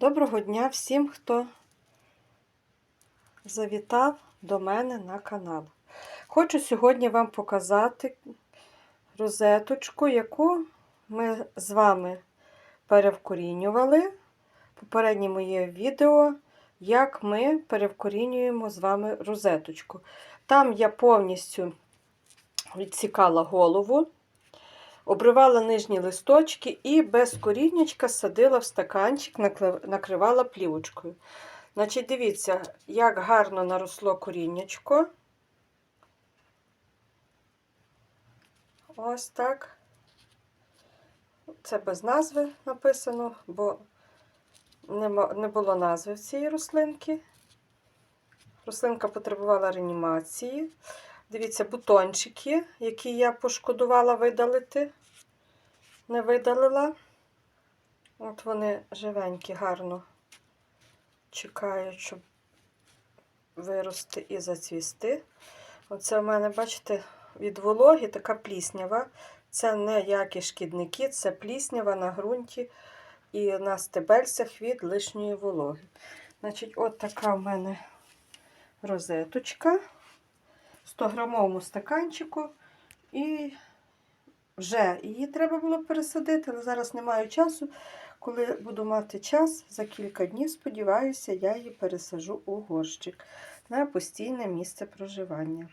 Доброго дня всім, хто завітав до мене на канал. Хочу сьогодні вам показати розеточку, яку ми з вами перевкорінювали. в Попереднє моє відео, як ми перевкорінюємо з вами розеточку. Там я повністю відсікала голову. Обривала нижні листочки і без коріннячка садила в стаканчик, накривала плівочкою. Значить, дивіться, як гарно наросло коріннячко. Ось так. Це без назви написано, бо не було назви цієї рослинки. Рослинка потребувала реанімації. Дивіться, бутончики, які я пошкодувала видалити, не видалила. От вони живенькі, гарно чекають, щоб вирости і зацвісти. Оце в мене, бачите, від вологи така пліснява. Це не які шкідники, це пліснява на ґрунті і на стебельцях від лишньої вологи. Значить, от така в мене розеточка. 100-грамовому стаканчику, і вже її треба було пересадити, але зараз не маю часу. Коли буду мати час, за кілька днів, сподіваюся, я її пересажу у горщик на постійне місце проживання.